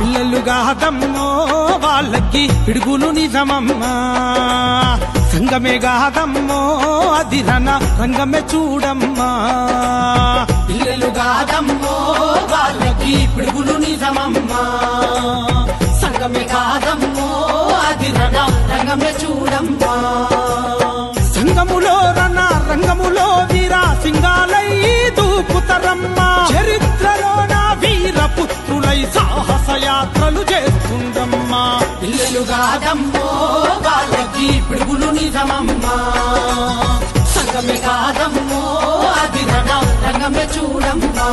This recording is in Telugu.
కాదమ్మో వాళ్ళకి పిడుగులు నిజమమ్మా. సంగమే గాదమ్మో అది రన రంగమే చూడమ్మా. పిల్లలు గాదమ్మో వాళ్ళకి పిడుగులు నిజమమ్మా. సంగమే గాదమ్మో అది రన రంగమే చూడమ్మా. పుత్రులై సాహస యాత్రలు చేస్తుందమ్మా. పిల్లలు కాదమ్మో వాళ్ళకి పిడుగులు నిజమమ్మా. సంగమే కాదమ్మో అది రణ రంగమే చూడమ్మా.